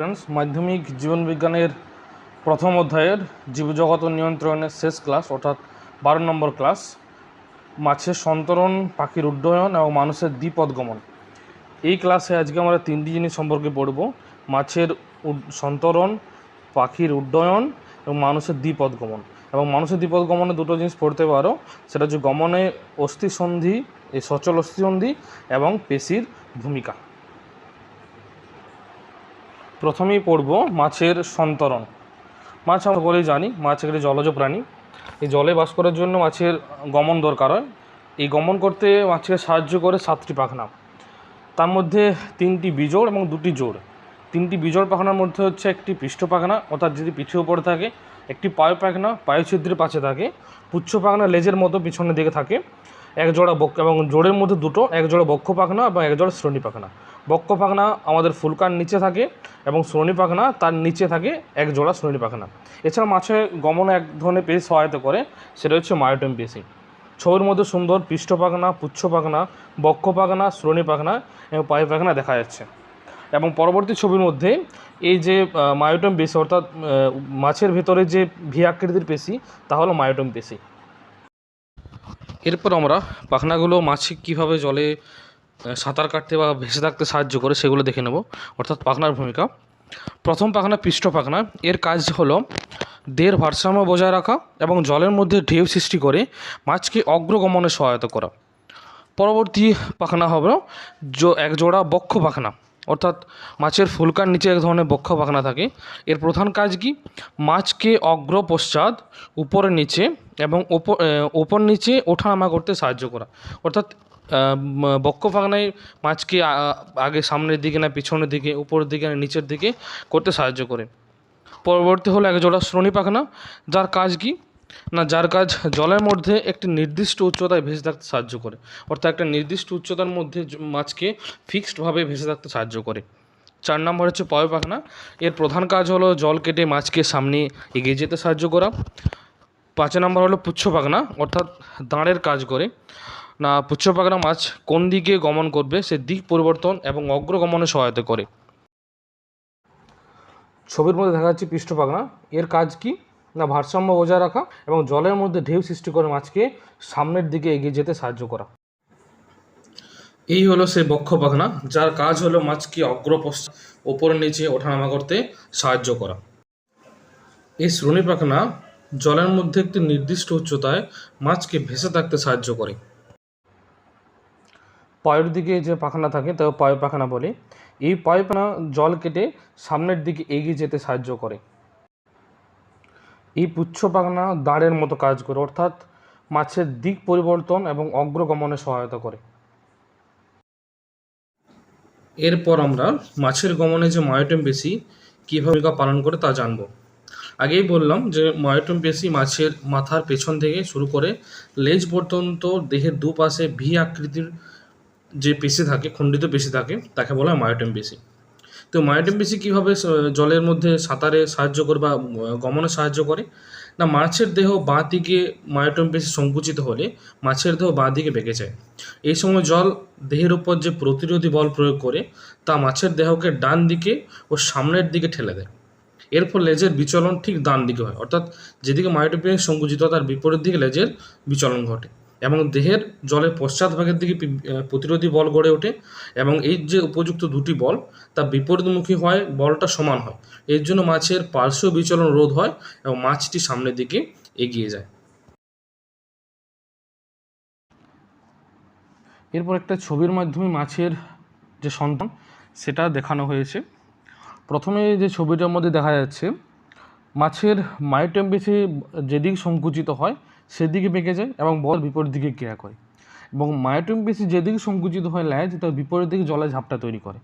Friends মাধ্যমিক জীবন বিজ্ঞানের প্রথম অধ্যায়ের জীবজগত নিয়ন্ত্রণের শেষ ক্লাস অর্থাৎ বারো নম্বর ক্লাস মাছের সন্তরণ, পাখির উড্ডয়ন এবং মানুষের দ্বিপদগমন এই ক্লাসে আজকে আমরা তিনটি জিনিস সম্পর্কে পড়ব। মাছের সন্তরণ, পাখির উড্ডয়ন এবং মানুষের দ্বিপদগমন এবং মানুষের দ্বিপদগমনে দুটো জিনিস পড়তে পারো। সেটা হচ্ছে গমনে অস্থিসন্ধি এই সচল অস্থিসন্ধি এবং পেশির ভূমিকা। প্রথমেই পড়ব মাছের সন্তরণ। মাছ আমরা সকলেই জানি, মাছ একটি জলজ প্রাণী। এই জলে বাস করার জন্য মাছের গমন দরকার হয়। এই গমন করতে মাছকে সাহায্য করে সাতটি পাখনা। তার মধ্যে তিনটি বিজোড় এবং দুটি জোড়। তিনটি বিজোড় পাখনার মধ্যে হচ্ছে একটি পৃষ্ঠ পাখনা, অর্থাৎ যদি পিঠের উপরে থাকে, একটি পায়ু পাখনা, পায়ু ছিদ্রের পাশে থাকে। পুচ্ছ পাখনা লেজের মতো পিছনের দিকে থাকে। এক জোড়া বক্ষ এবং জোড়ের মধ্যে দুটো, এক জোড়া বক্ষ পাখনা এবং এক জোড়া শ্রোণী পাখনা। বক্ষ পাখনা আমাদের ফুলকার নিচে থাকে এবং শ্রোণী পাখনা তার নিচে থাকে, এক জোড়া শ্রোণী পাখনা। এছাড়া মাছের গমনে এক ধরনের পেশি সহায়তা করে, সেটা হচ্ছে মায়োটম পেশি। ছবির মধ্যে সুন্দর পৃষ্ঠ পাখনা, পুচ্ছ পাখনা বক্ষ পাখনা শ্রোণী পাখনা এবং পায়ে পাখনা দেখা যাচ্ছে। এবং পরবর্তী ছবির মধ্যে এই যে মায়োটম পেশি, অর্থাৎ মাছের ভেতরে যে ভি আকৃতির পেশি, তা হলো মায়োটম পেশি। এরপর আমরা পাখনাগুলো মাছে কীভাবে জলে সাঁতার কাটতে বা ভেসে থাকতে সাহায্য করে, সেগুলো দেখে নেব। অর্থাৎ পাখনার ভূমিকা। প্রথম পাখনা পৃষ্ঠ পাখনা। এর কাজ হলো দেহের ভারসাম্য বজায় রাখা এবং জলের মধ্যে ঢেউ সৃষ্টি করে মাছকে অগ্রগমনে সহায়তা করা। পরবর্তী পাখনা হবে এক জোড়া বক্ষ পাখনা। অর্থাৎ মাছের ফুলকার নিচে এক ধরনের বক্ষ পাখনা থাকে। এর প্রধান কাজ কি? মাছকে অগ্র পশ্চাৎ উপরে নিচে এবং ওপর ওপর নিচে ওঠানামা করতে সাহায্য করা। অর্থাৎ বক্ষ মাছকে আগে সামনের দিকে না, পিছনের দিকে, উপরের দিকে না, নিচের দিকে করতে সাহায্য করে। পরবর্তী হলো এক জোড়া শ্রোণী পাখনা, যার কাজ কি? না, যার কাজ জলের মধ্যে একটি নির্দিষ্ট উচ্চতায় ভেসে থাকতে সাহায্য করে। অর্থাৎ একটা নির্দিষ্ট উচ্চতার মধ্যে মাছকে ফিক্সডভাবে ভেসে থাকতে সাহায্য করে। চার নম্বর হচ্ছে পয় পাখনা। এর প্রধান কাজ হলো জল কেটে মাছকে সামনে এগিয়ে যেতে সাহায্য করা। পাঁচ নম্বর হলো পুচ্ছ পাখনা, অর্থাৎ দাঁড়ের কাজ করে। না পুচ্ছপাগনা মাছ কোন দিকে গমন করবে সে দিক পরিবর্তন এবং অগ্রগমনে সহায়তা করে। ছবির মধ্যে দেখা যাচ্ছে পৃষ্ঠ পাখনা এর কাজ কি? না ভারসাম্য বজায় রাখা এবং জলের মধ্যে ঢেউ সৃষ্টি করে মাছকে সামনের দিকে এগিয়ে যেতে সাহায্য করা। এই হলো সেই বক্ষ পাখনা যার কাজ হলো মাছকে অগ্রপশ্চাৎ ওপর নিচে ওঠানামা করতে সাহায্য করা। এই শ্রোণী পাখনা জলের মধ্যে একটি নির্দিষ্ট উচ্চতায় মাছকে ভেসে থাকতে সাহায্য করে। পায়ের দিকে যে পাখানা থাকে, তাকে পায়ু পাখনা বলে। এই পায়ু জল কেটে সামনের দিকে এগিয়ে যেতে সাহায্য করে। এই পুচ্ছ পাখনা দাঁড়ের মতো কাজ করে, অর্থাৎ মাছের দিক পরিবর্তন এবং অগ্রগমনে সহায়তা করে। এরপর আমরা মাছের গমনে যে মায়োটম পেশি কীভাবে ভূমিকা পালন করে তা জানব। আগেই বললাম যে মায়োটম পেশি মাছের মাথার পেছন থেকে শুরু করে লেজ পর্যন্ত দেহের দুপাশে ভি আকৃতির যে পেশি থাকে, খণ্ডিত পেশি থাকে, তাকে বলা হয় মায়োটেম পেশি তো মায়োটেম পেশি কীভাবে জলের মধ্যে সাঁতারে সাহায্য করে বা গমনে সাহায্য করে? না, মাছের দেহ বাঁ দিকে মায়োটেম পেশি সংকুচিত হলে মাছের দেহ বাঁ দিকে বেঁকে যায়। এই সময় জল দেহের উপর যে প্রতিরোধী বল প্রয়োগ করে, তা মাছের দেহকে ডান দিকে ও সামনের দিকে ঠেলে দেয়। এর ফলে লেজের বিচলন ঠিক ডান দিকে হয়। অর্থাৎ যেদিকে মায়োটম পেশি সংকুচিত তার বিপরীত দিকে লেজের বিচলন ঘটে। এবং দেহের জলের পশ্চাৎ ভাগের দিকে প্রতিরোধী বল গড়ে ওঠে এবং এই যে উপযুক্ত দুটি বল, তা বিপরীতমুখী হয়, বলটা সমান হয়। এর জন্য মাছের পার্শ্ব বিচলন রোধ হয় এবং মাছটি সামনের দিকে এগিয়ে যায়। এরপর একটা ছবির মাধ্যমে মাছের যে সন্তান, সেটা দেখানো হয়েছে। প্রথমে যে ছবিটার মধ্যে দেখা যাচ্ছে, মাছের মায়োটম পেশি যেদিক সংকুচিত হয় সেদিকে বেঁকে যায় এবং বল বিপরীত দিকে ক্রিয়া করে। এবং মায়োটম পেশি যেদিকে সংকুচিত হয় ল্যাজ তার বিপরীত দিকে জলে ঝাপটা তৈরি করে।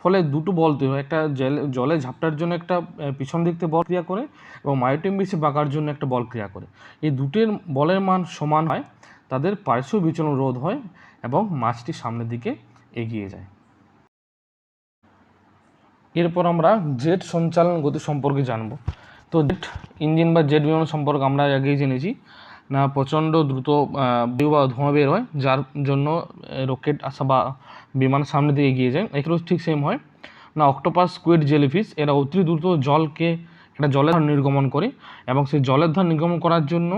ফলে দুটো বল তৈরি হয়, একটা জেলে ঝাপটার জন্য একটা পিছন দিক থেকে বল ক্রিয়া করে এবং মায়োটম পেশি বাঁকার জন্য একটা বল ক্রিয়া করে। এই দুটের বলের মান সমান হয়, তাদের পার্শ্ব বিচলন রোধ হয় এবং মাছটি সামনের দিকে এগিয়ে যায়। এরপর আমরা জেট সঞ্চালন গতি সম্পর্কে জানব। তো জেট ইঞ্জিন বা জেট বিমান সম্পর্কে আমরা আগেই জেনেছি। না, প্রচণ্ড দ্রুত বায়ু বা ধোঁয়া বের হয়, যার জন্য রকেট আসা বা বিমান সামনে দিয়ে এগিয়ে যায়। এগুলো ঠিক সেম হয়। না অক্টোপাস স্কুইড জেলিফিশ এরা অতি দ্রুত জলকে, একটা জলের ধার নির্গমন করে এবং সেই জলের ধার নির্গমন করার জন্য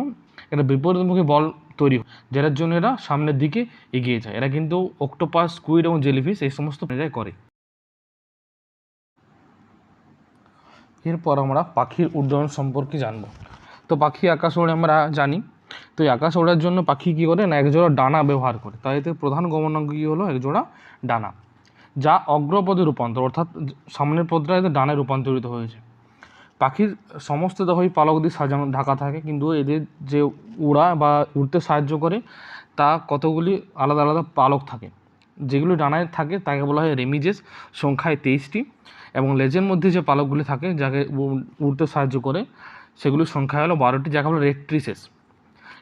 একটা বিপরীতমুখী বল তৈরি হয়, যেটার জন্য এরা সামনের দিকে এগিয়ে যায়। এরা কিন্তু অক্টোপাস স্কুইড এবং জেলিফিশ এই সমস্ত প্রাণীরাই করে। এরপর আমরা পাখির উড্ডয়ন সম্পর্কে জানব। তো পাখি আকাশ আমরা জানি তো আকাশ ওড়ার জন্য পাখি কী করে না একজোড়া ডানা ব্যবহার করে। তাই এতে প্রধান গমনাঙ্গ কী হলো? একজোড়া ডানা। যা অগ্রপদে রূপান্তর, অর্থাৎ সামনের পদটা এতে ডানে রূপান্তরিত হয়েছে। পাখির সমস্ত দেহই পালক দিয়ে সাজানো, ঢাকা থাকে, কিন্তু এদের যে উড়া বা উড়তে সাহায্য করে, তা কতগুলি আলাদা আলাদা পালক থাকে। যেগুলো ডানায় থাকে, তাকে বলা হয় রেমিজেস, সংখ্যায় তেইশটি। এবং লেজের মধ্যে যে পালকগুলি থাকে, যাকে উড়তে সাহায্য করে, সেগুলির সংখ্যা হলো বারোটি, যাকে বলে রেট্রিসেস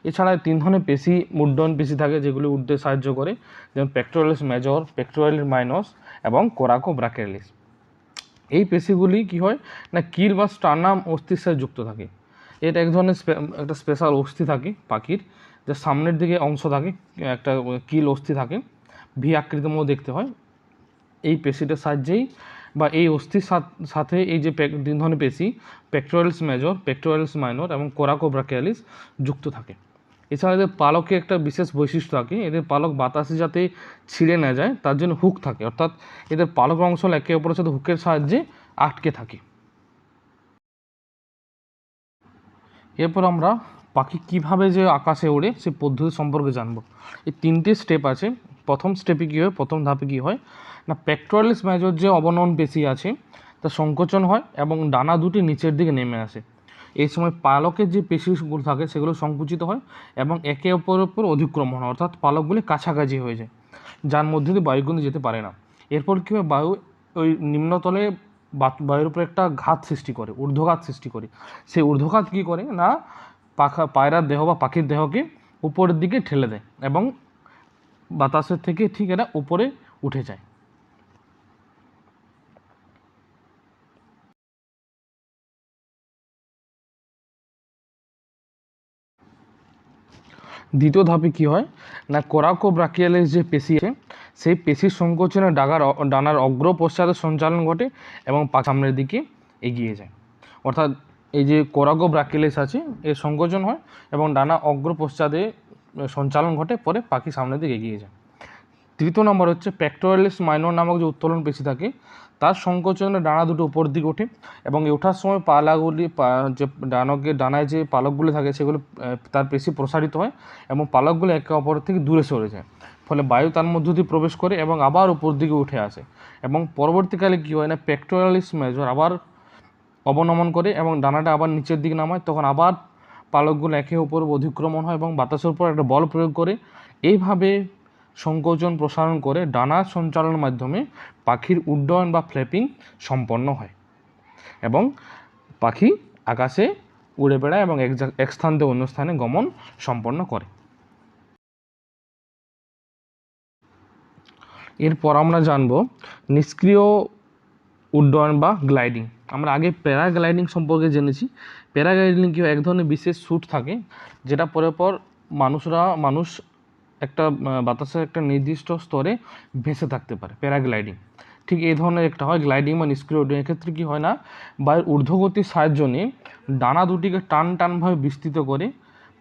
এছাড়া তিন ধরনের পেশি মুড্ডন পেশি থাকে যেগুলি উঠতে সাহায্য করে, যেমন পেক্টোরালিস মেজর পেক্টোরালিস মাইনস এবং কোরাকো ব্রাকেলিস এই পেশিগুলি কি হয় না কিল বা স্টার্নাম অস্থির সাথে যুক্ত থাকে। এটা এক ধরনের একটা স্পেশাল অস্থি থাকে পাখির যে সামনের দিকে অংশ থাকে, একটা কিল অস্থি থাকে, ভি আকৃতির মধ্যে দেখতে হয়। এই পেশিটার সাহায্যেই বা এই অস্থির সাথ- সাথে এই যে তিন ধরনের পেশি পেক্টোরালিস মেজর পেক্টোরালিস মাইনর এবং কোরাকো কোরাকোব্রাকিয়ালিস যুক্ত থাকে। এছাড়া এদের পালকে একটা বিশেষ বৈশিষ্ট্য থাকে, এদের পালক বাতাসে যাতে ছিঁড়ে না যায়, তার জন্য হুক থাকে। অর্থাৎ এদের পালক অংশ একে অপরের সাথে হুকের সাহায্যে আটকে থাকে। এরপর আমরা পাখি কীভাবে যে আকাশে ওড়ে, সে পদ্ধতি সম্পর্কে জানব। এই তিনটে স্টেপ আছে। প্রথম স্টেপে কী হয়? প্রথম ধাপে কী হয়? না পেক্টোরালিস মেজর যে অবনমন পেশি আছে তা সংকোচন হয় এবং ডানা দুটি নিচের দিকে নেমে আসে। এই সময় পালকের যে পেশিগুলো থাকে সেগুলো সংকুচিত হয় এবং একে অপরের উপর অধিক্রমণ হয়। অর্থাৎ পালকগুলি কাছাকাছি হয়ে যায়, যার মধ্যে দিয়ে বায়ু কিন্তু যেতে পারে না। এরপর কী হয়? বায়ু ওই নিম্নতলে বায়ুর উপর একটা ঘাত সৃষ্টি করে, ঊর্ধ্বঘাত সৃষ্টি করে। সেই ঊর্ধ্বঘাত কী করে না? পাখা, পায়রার দেহ বা পাখির দেহকে উপরের দিকে ঠেলে দেয় এবং বাতাসের থেকে ঠিক এরা উপরে উঠে যায়। দ্বিতীয় ধাপে কী হয়? না, কোরাকো ব্রাকিয়ালের যে পেশি আছে, সেই পেশির সংকোচনে ডাগার ডানার অগ্র পশ্চাতে সঞ্চালন ঘটে এবং পা সামনের দিকে এগিয়ে যায়। অর্থাৎ এই যে কোরাগো ব্রাকিলেস আছে, এর সংকোচন হয় এবং ডানা অগ্র পশ্চাদে সঞ্চালন ঘটে, পরে পাখি সামনের দিকে এগিয়ে যায়। তৃতীয় নম্বর হচ্ছে পেক্টোরালিস মাইনর নামক যে উত্তোলন পেশি থাকে তার সংকোচনে ডানা দুটো উপর দিকে ওঠে এবং এই ওঠার সময় পালাগুলি যে ডানকে, ডানায় যে পালকগুলি থাকে সেগুলো তার পেশি প্রসারিত হয় এবং পালকগুলো একে অপর থেকে দূরে সরে যায়। ফলে বায়ু তার মধ্য দিয়ে প্রবেশ করে এবং আবার উপর দিকে উঠে আসে এবং পরবর্তীকালে কী হয় না পেক্টোরালিস মেজর আবার অবনমন করে এবং ডানাটা আবার নিচের দিকে নামায়, তখন আবার পালকগুলো একে অপর অধিক্রমণ হয় এবং বাতাসের উপর একটা বল প্রয়োগ করে। এইভাবে সংকোচন প্রসারণ করে ডানা সঞ্চালনের মাধ্যমে পাখির উড্ডয়ন বা ফ্ল্যাপিং সম্পন্ন হয় এবং পাখি আকাশে উড়ে বেড়ায় এবং এক স্থান থেকে অন্য স্থানে গমন সম্পন্ন করে। এরপর আমরা জানব নিষ্ক্রিয় উড্ডয়ন বা গ্লাইডিং। আমরা আগে প্যারাগ্লাইডিং সম্পর্কে জেনেছি। প্যারাগ্লাইডিং কি এক ধরনের বিশেষ স্যুট থাকে যেটা পরে পর মানুষরা মানুষ একটা বাতাসের একটা নির্দিষ্ট স্তরে ভেসে থাকতে পারে, প্যারাগ্লাইডিং। ঠিক এই ধরনের একটা হয়, গ্লাইডিং বা নিষ্ক্রিয় উড্ডয়ন এক্ষেত্রে কী হয় না, বায়ুর ঊর্ধ্বগতির সাহায্য নিয়ে ডানা দুটিকে টান টানভাবে বিস্তৃত করে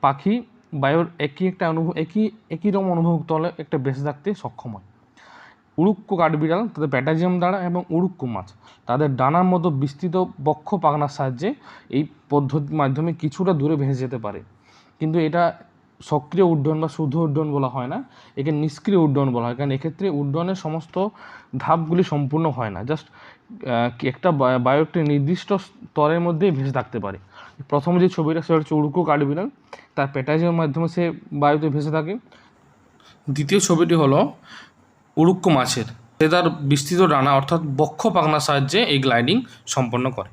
পাখি বায়ুর একই একটা অনুভব একই একই রকম অনুভব তলে একটা বেঁচে থাকতে সক্ষম হয়। উড়ুক্কু কাঠবিড়াল, তাদের প্যাটাজিয়াম দ্বারা এবং উড়ুক্কু মাছ, তাদের ডানার মতো বিস্তৃত বক্ষ পাখনার সাহায্যে এই পদ্ধতির মাধ্যমে কিছুটা দূরে ভেসে যেতে পারে। কিন্তু এটা সক্রিয় উড্ডয়ন বা শুদ্ধ উড্ডয়ন বলা হয় না, একে নিষ্ক্রিয় উড্ডয়ন বলা হয়। কারণ এক্ষেত্রে উড্ডয়নের সমস্ত ধাপগুলি সম্পূর্ণ হয় না। জাস্ট একটা বায়ু একটি নির্দিষ্ট স্তরের মধ্যেই ভেসে থাকতে পারে। প্রথম যে ছবিটা, সেটা হচ্ছে উড়ুক্কু কাঠবিড়াল তার প্যাটাইজের মাধ্যমে সে বায়ুতে ভেসে থাকে। দ্বিতীয় ছবিটি হলো উড়ুক্কু মাছের। সে তার বিস্তৃত ডানা, অর্থাৎ বক্ষ পাখনার সাহায্যে এই গ্লাইডিং সম্পন্ন করে।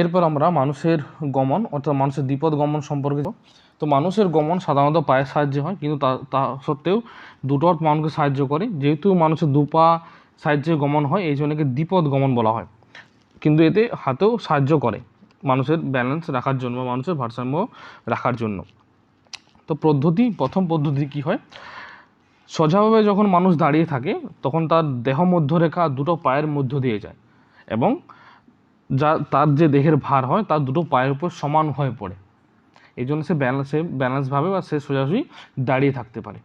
এরপর আমরা মানুষের গমন, অর্থাৎ মানুষের দ্বিপদ গমন সম্পর্কে তো মানুষের গমন সাধারণত পায়ের সাহায্যে হয়, কিন্তু তা তা সত্ত্বেও দুটো মানুষকে সাহায্য করে। যেহেতু মানুষের দু পা সাহায্যে গমন হয়, এই জন্যকে দ্বিপদ গমন বলা হয়। কিন্তু এতে হাতেও সাহায্য করে মানুষের ব্যালেন্স রাখার জন্য বা মানুষের ভারসাম্য রাখার জন্য। তো পদ্ধতি, প্রথম পদ্ধতি কি হয়? সোজাভাবে যখন মানুষ দাঁড়িয়ে থাকে, তখন তার দেহ মধ্যরেখা দুটো পায়ের মধ্য দিয়ে যায় এবং যা, তার যে দেহের ভার হয়, তার দুটো পায়ের উপর সমান হয়ে পড়ে। এই জন্য সে ব্যালেন্সে ব্যালেন্সভাবে বা সে সোজাসুজি দাঁড়িয়ে থাকতে পারে।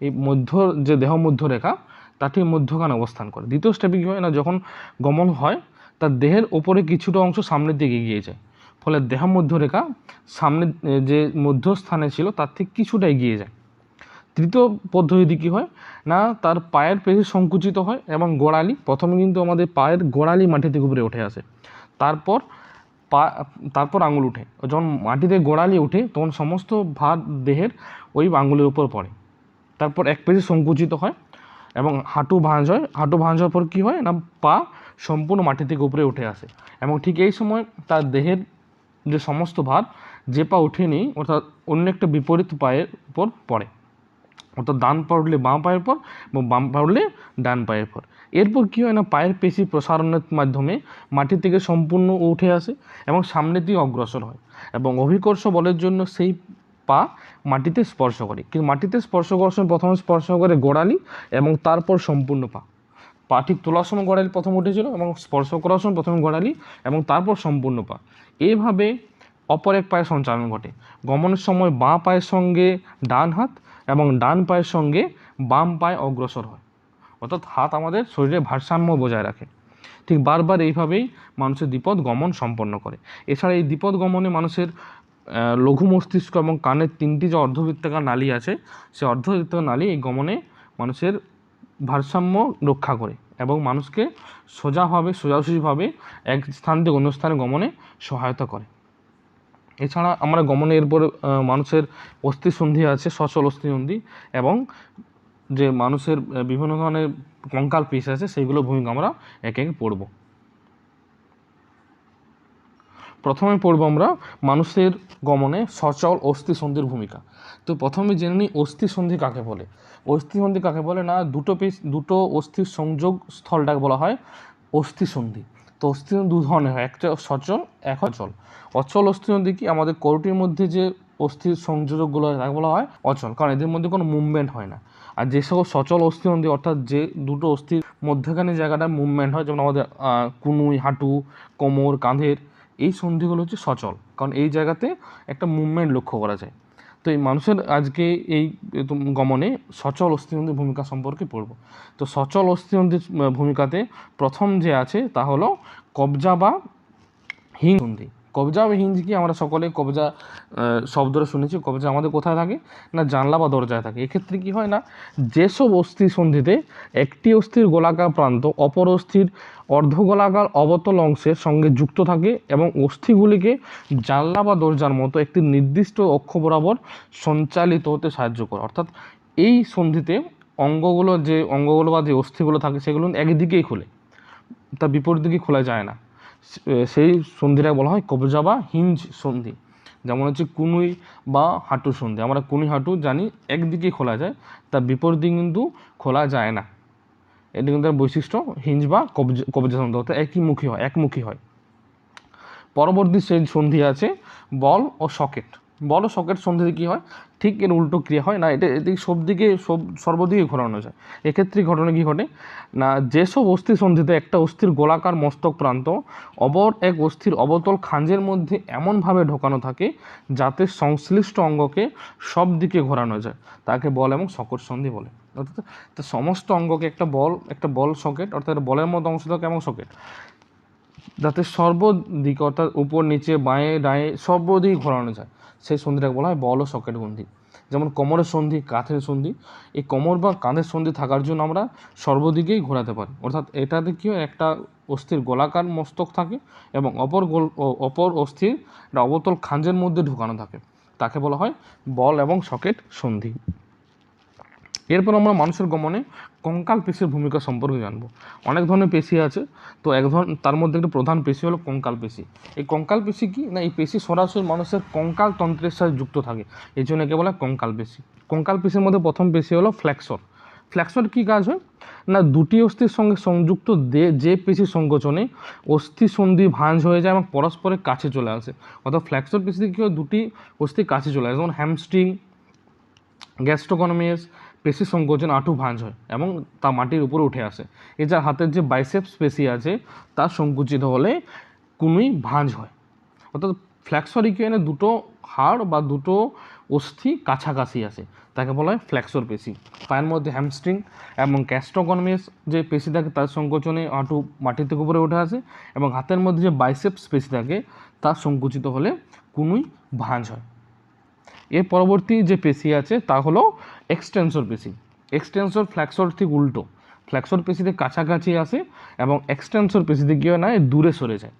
এই মধ্য, যে দেহ মধ্যরেখা তা ঠিক মধ্যখানে অবস্থান করে। দ্বিতীয় স্টেপে কী হয় না, যখন গমন হয়, তার দেহের ওপরে কিছুটা অংশ সামনের দিকে এগিয়ে যায়। ফলে দেহ মধ্যরেখা সামনে যে মধ্যস্থানে ছিল, তার থেকে কিছুটা এগিয়ে যায়। তৃতীয় পদ্ধতিটি কী হয় না, তার পায়ের পেশি সংকুচিত হয় এবং গোড়ালি, প্রথমে কিন্তু আমাদের পায়ের গোড়ালি মাটি থেকে উপরে উঠে আসে। তারপর পা, তারপর আঙুল উঠে। যখন মাটিতে গোড়ালি উঠে, তখন সমস্ত ভার দেহের ওই আঙুলের উপর পড়ে। তারপর এক পেশি সংকুচিত হয় এবং হাঁটু ভাঁজ হয়। হাঁটু ভাঁজ হওয়ার পর কী হয় না, পা সম্পূর্ণ মাটি থেকে উপরে উঠে আসে এবং ঠিক এই সময় তার দেহের যে সমস্ত ভার যে পা ওঠেনি অর্থাৎ অন্য একটা বিপরীত পায়ের উপর পড়ে। অর্থাৎ ডান পা উঠলে বাঁ পায়ের পর এবং বাম পা উঠলে ডান পায়ের পর। এরপর কী হয় না, পায়ের পেশি প্রসারণের মাধ্যমে মাটি থেকে সম্পূর্ণ উঠে আসে এবং সামনের দিকে অগ্রসর হয় এবং অভিকর্ষ বলের জন্য সেই পা মাটিতে স্পর্শ করে। কিন্তু মাটিতে স্পর্শ করার সময় প্রথমে স্পর্শ করে গোড়ালি এবং তারপর সম্পূর্ণ পা। পা ঠিক তোলার সময় গোড়ালি প্রথম উঠেছিল এবং স্পর্শ করার সময় প্রথমে গোড়ালি এবং তারপর সম্পূর্ণ পা। এইভাবে অপর এক পায়ের সঞ্চালন ঘটে। গমনের সময় বাঁ পায়ের সঙ্গে ডান হাত এবং ডান পায়ের সঙ্গে বাম পায়ে অগ্রসর হয়। অর্থাৎ হাত আমাদের শরীরে ভারসাম্য বজায় রাখে। ঠিক বারবার এইভাবেই মানুষের দ্বিপদ গমন সম্পন্ন করে। এছাড়া এই দ্বিপদ গমনে মানুষের লঘু মস্তিষ্ক এবং কানের তিনটি যে অর্ধবৃত্তাকার নালী আছে, সে অর্ধবৃত্তাকার নালী এই গমনে মানুষের ভারসাম্য রক্ষা করে এবং মানুষকে সোজাভাবে, সোজাসুজিভাবে এক স্থান থেকে অন্য স্থানে গমনে সহায়তা করে। এছাড়া আমরা গমনে এরপর মানুষের অস্থি সন্ধি আছে, সচল অস্থি সন্ধি এবং যে মানুষের বিভিন্ন ধরনের কঙ্কাল পিস আছে সেইগুলো ভূমিকা আমরা একে একে পড়ব। প্রথমে পড়ব আমরা মানুষের গমনে সচল অস্থি সন্ধির ভূমিকা। তো প্রথমে জেনে নিই অস্থি সন্ধি কাকে বলে। অস্থি সন্ধি কাকে বলে না, দুটো পিস, দুটো অস্থির সংযোগ স্থলটাকে বলা হয় অস্থি সন্ধি তো অস্থি সন্ধি দু ধরনের হয়। একটা সচল, এক অচল। অচল অস্থি সন্ধি কি আমাদের কোরটির মধ্যে যে অস্থির সংযোজকগুলো তাকে বলা হয় অচল, কারণ এদের মধ্যে কোনো মুভমেন্ট হয় না। আর যে সকল সচল অস্থি সন্ধি অর্থাৎ যে দুটো অস্থির মধ্যখানে জায়গাটা মুভমেন্ট হয়, যেমন আমাদের কুনুই, হাঁটু, কোমর, কাঁধের, এই সন্ধিগুলো হচ্ছে সচল, কারণ এই জায়গাতে একটা মুভমেন্ট লক্ষ্য করা যায়। তো এই মানুষের আজকে এই গমনে সচল অস্থিমন্দির ভূমিকা সম্পর্কে পড়ব। তো সচল অস্থিমন্দির ভূমিকাতে প্রথম যে আছে তা হলো কবজা বা হিং সন্ধি কবজা কি আমরা সকলে কবজা শব্দটা শুনেছি, কবজা আমাদের কোথায় থাকে? না, জানলা বা দরজায় থাকে। এক্ষেত্রে কি হয় না, যেসব অস্থি সন্ধিতে একটি অস্থির গোলাকার প্রান্ত, অপর অস্থির অর্ধগোলাকার অবতল অংশের সঙ্গে যুক্ত থাকে এবং অস্থিগুলিকে জানলা বা দরজার মতো একটি নির্দিষ্ট অক্ষ বরাবর সঞ্চালিত হতে সাহায্য করে। অর্থাৎ এই সন্ধিতে অঙ্গগুলো যে, অঙ্গগুলো বা যে অস্থিগুলো থাকে, সেগুলো একদিকেই খোলে। তা বিপরীত দিকে খোলা যায় না। সেই সন্ধিটাকে বলা হয় কবজা বা হিঞ্জ সন্ধি। যেমন হচ্ছে কুনুই বা হাঁটু সন্ধি। আমরা কুনুই, হাঁটু জানি একদিকেই খোলা যায়, তার বিপরীত দিক কিন্তু খোলা যায় না। এটা কিন্তু তার বৈশিষ্ট্য, হিঞ্জ বা কবজা কবজা সন্ধি। অর্থাৎ একই মুখী হয়, একমুখী হয়। পরবর্তী সেই সন্ধি আছে বল ও সকেট। বল ও সকেট সন্ধিতে কী হয়? ঠিক এর উল্টো ক্রিয়া হয় না, এটা এদিকে সব দিকে, সব সর্বদিকে ঘোরানো যায়। এক্ষেত্রে ঘটনা কী ঘটে? না, যেসব অস্থি সন্ধিতে একটা অস্থির গোলাকার মস্তক প্রান্ত, অপর এক অস্থির অবতল খাঁজের মধ্যে এমনভাবে ঢোকানো থাকে, যাতে সংশ্লিষ্ট অঙ্গকে সব দিকে ঘোরানো যায়। তাকে বল এবং সকট সন্ধি বলে। অর্থাৎ সমস্ত অঙ্গকে একটা বল একটা বল সকেট, অর্থাৎ বলের মতো অংশ থাকে এবং সকেট। যাতে সর্বদিকে অর্থাৎ উপর, নিচে, বাঁয়ে, ডায়ে সর্বদিকে ঘোরানো যায়। সেই সন্ধিটাকে বলা হয় বল সকেট সন্ধি। যেমন কোমরের সন্ধি কাঁথের সন্ধি, এই কোমর বা কাঁধের সন্ধি থাকার জন্য আমরা সর্বদিকেই ঘোরাতে পারি। অর্থাৎ এটাতে কি হয়? একটা অস্থির গোলাকার মস্তক থাকে এবং অপর গোল অপর অস্থির একটা অবতল খাঞ্জের মধ্যে ঢুকানো থাকে। তাকে বলা হয় বল এবং সকেট সন্ধি। এরপর আমরা মানুষের গমনে কঙ্কাল পেশির ভূমিকা সম্পর্কে জানব। অনেক ধরনের পেশি আছে, তো এক ধরন তার মধ্যে একটা প্রধান পেশি হলো কঙ্কাল পেশি। এই কঙ্কাল পেশি কি? না, এই পেশি সরাসরি মানুষের কঙ্কাল তন্ত্রের সাথে যুক্ত থাকে, এই জন্য একে বলা কঙ্কাল পেশি। কঙ্কাল পেশির মধ্যে প্রথম পেশি হলো ফ্ল্যাক্সর ফ্ল্যাক্সর কী কাজ হয়? না, দুটি অস্থির সঙ্গে সংযুক্ত দে যে পেশি সংকোচনে অস্থি সন্ধি ভাঁজ হয়ে যায় এবং পরস্পরের কাছে চলে আসে। অর্থাৎ ফ্ল্যাক্সর পেশিতে কী হয়? দুটি অস্থির কাছে চলে আসে, যেমন হ্যামস্ট্রিং, গ্যাস্ট্রোকনমিয়াস পেশি সংকোচন আঁটু ভাঁজ হয় এবং তা মাটির উপরে উঠে আসে। এছাড়া হাতের যে বাইসেপস পেশি আছে, তা সংকুচিত হলে কুনুই ভাঁজ হয়। অর্থাৎ ফ্ল্যাক্সর ইকুয়েনে দুটো হাড় বা দুটো অস্থি কাছাকাছি আসে তাকে বলা হয় ফ্ল্যাক্সর পেশি। পায়ের মধ্যে হ্যামস্ট্রিং এবং ক্যাস্ট্রোকনমিয়াস যে পেশি থাকে, তার সংকোচনে আঁটু মাটির থেকে উপরে উঠে আসে এবং হাতের মধ্যে যে বাইসেপস পেশি থাকে, তা সংকুচিত হলে কুনুই ভাঁজ হয়। এর পরবর্তী যে পেশি আছে, তা হলো এক্সটেনসর পেশি এক্সটেনসর ফ্ল্যাক্সর ঠিক উল্টো। ফ্ল্যাক্সর পেশিতে কাছাকাছি আসে এবং এক্সটেনসর পেশিতে গিয়ে না দূরে সরে যায়।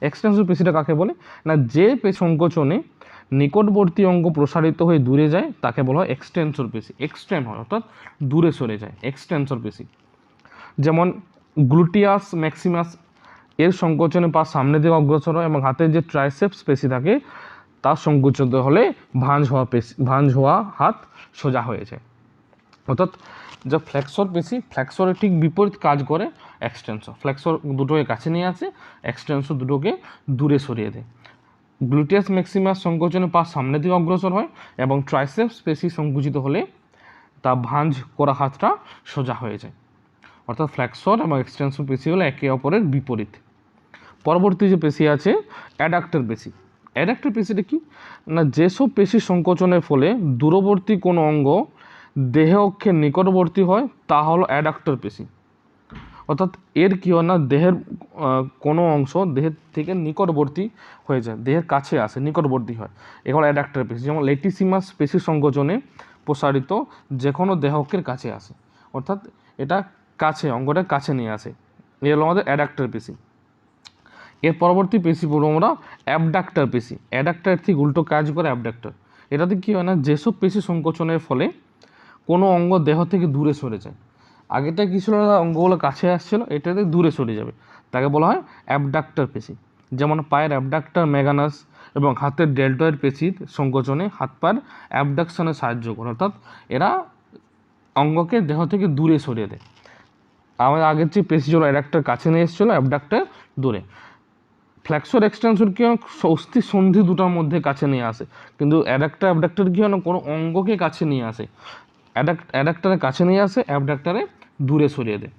এক্সটেনসর পেশিটা কাকে বলে? না, যে সংকোচনে নিকটবর্তী অঙ্গ প্রসারিত হয়ে দূরে যায়, তাকে বলা হয় এক্সটেনসর পেশি। এক্সটেন হয়, অর্থাৎ দূরে সরে যায় এক্সটেনসর পেশি। যেমন গ্লুটিয়াস ম্যাক্সিমাস এর সংকোচনে পা সামনে দিকে অগ্রসর হয় এবং হাতের যে ট্রাইসেপস পেশি থাকে তার সংকুচিত হলে ভাঁজ হওয়া পেশি, ভাঁজ হওয়া হাত সোজা হয়ে যায়। অর্থাৎ যা ফ্লেক্সর পেশি ফ্লেক্সরের ঠিক বিপরীত কাজ করে এক্সটেনসর। ফ্লেক্সর দুটোকে কাছে নিয়ে আসে, এক্সটেনসর দুটোকে দূরে সরিয়ে দেয়। গ্লুটিয়াস ম্যাক্সিমাস সংকোচনে পা সামনের দিকে অগ্রসর হয় এবং ট্রাইসেপস পেশি সংকুচিত হলে তা ভাঁজ করা হাতটা সোজা হয়ে যায়। অর্থাৎ ফ্ল্যাক্সর এবং এক্সটেনসর পেশি হলো একে অপরের বিপরীত। পরবর্তী যে পেশি আছে, অ্যাডাক্টর পেশি। অ্যাডাক্টর পেশিটা কি? না, যেসব পেশি সংকোচনের ফলে দূরবর্তী কোনো অঙ্গ দেহ অক্ষের নিকটবর্তী হয়, তা হলো অ্যাডাক্টর পেশি। অর্থাৎ এর কী হয় না, দেহের কোনো অংশ দেহের থেকে নিকটবর্তী হয়ে যায়, দেহের কাছে আসে, নিকটবর্তী হয়। এগুলো অ্যাডাক্টর পেশি। যেমন লেটিসিমাস পেশি সংকোচনে প্রসারিত যে কোনো দেহ অক্ষের কাছে আসে। অর্থাৎ এটা কাছে, অঙ্গটা কাছে নিয়ে আসে। এ হলো আমাদের অ্যাডাক্টর পেশি। এর পরবর্তী পেশি বলব আমরা অ্যাবডাক্টার পেশি অ্যাডাক্টর ঠিক উল্টো কাজ করে অ্যাবডাক্টর এটাতে কী হয় না, যেসব পেশি সংকোচনের ফলে কোনো অঙ্গ দেহ থেকে দূরে সরে যায়। আগেটা কী ছিল অঙ্গগুলো কাছে আসছিল, এটাতে দূরে সরে যাবে। তাকে বলা হয় অ্যাবডাক্টার পেশি যেমন পায়ের অ্যাবডাক্টার মেগানাস এবং হাতের ডেল্টয়ের পেশির সংকোচনে হাত পায়ের অ্যাবডাকশনে সাহায্য করে। অর্থাৎ এরা অঙ্গকে দেহ থেকে দূরে সরিয়ে দেয়। আমাদের আগের যে পেশি ছিল অ্যাডাক্টার কাছে নিয়ে এসেছিল অ্যাবডাক্টর দূরে। ফ্ল্যাক্সর এক্সটেনশন কি হয় অস্থি সন্ধি দুটার মধ্যে কাছে নিয়ে আসে। কিন্তু অ্যাডাক্টার অ্যাবডাক্টর কি হয় না, কোনো অঙ্গকে কাছে নিয়ে আসে। অ্যাডাক্ট অ্যাডাক্টারে কাছে নিয়ে আসে অ্যাবডাক্টারে দূরে সরিয়ে দেয়।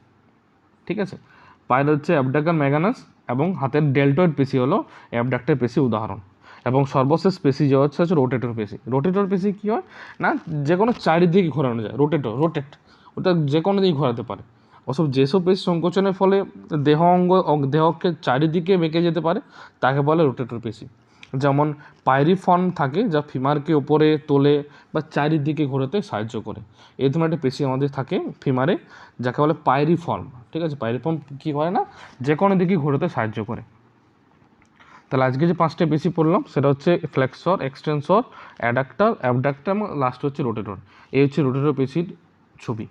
ঠিক আছে? পায়ের হচ্ছে অ্যাবডাকার ম্যাগানাস এবং হাতের ডেল্টয়েড পেশি হলো অ্যাবডাক্টার পেশি উদাহরণ। এবং সর্বশেষ পেশি যে হচ্ছে হচ্ছে রোটেটর পেশি। রোটেটর পেশি কী হয়? না যে কোনো চারিদিকে ঘোরানো যায়। রোটেটর রোটেট ওটা যে কোনো দিকে ঘোরাতে পারে। ওসব যেসব পেশি সংকোচনের ফলে দেহ অঙ্গ দেহকে চারিদিকে বেঁকে যেতে পারে, তাকে বলে রোটেটর পেশি। যেমন পাইরিফর্ম থাকে যা ফিমারকে ওপরে তোলে বা চারিদিকে ঘোরাতে সাহায্য করে। এই ধরনের একটা পেশি আমাদের থাকে ফিমারে, যাকে বলে পাইরিফর্ম। ঠিক আছে? পাইরিফর্ম কী করে না? যে কোনো দিকে ঘোরাতে সাহায্য করে। তাহলে আজকে যে পাঁচটা পেশি পড়লাম, সেটা হচ্ছে ফ্লেক্সর, এক্সটেনসর, অ্যাডাক্টার, অ্যাবডাক্টার এবং লাস্ট হচ্ছে রোটেটর। এই হচ্ছে রোটেটর পেশির ছবি।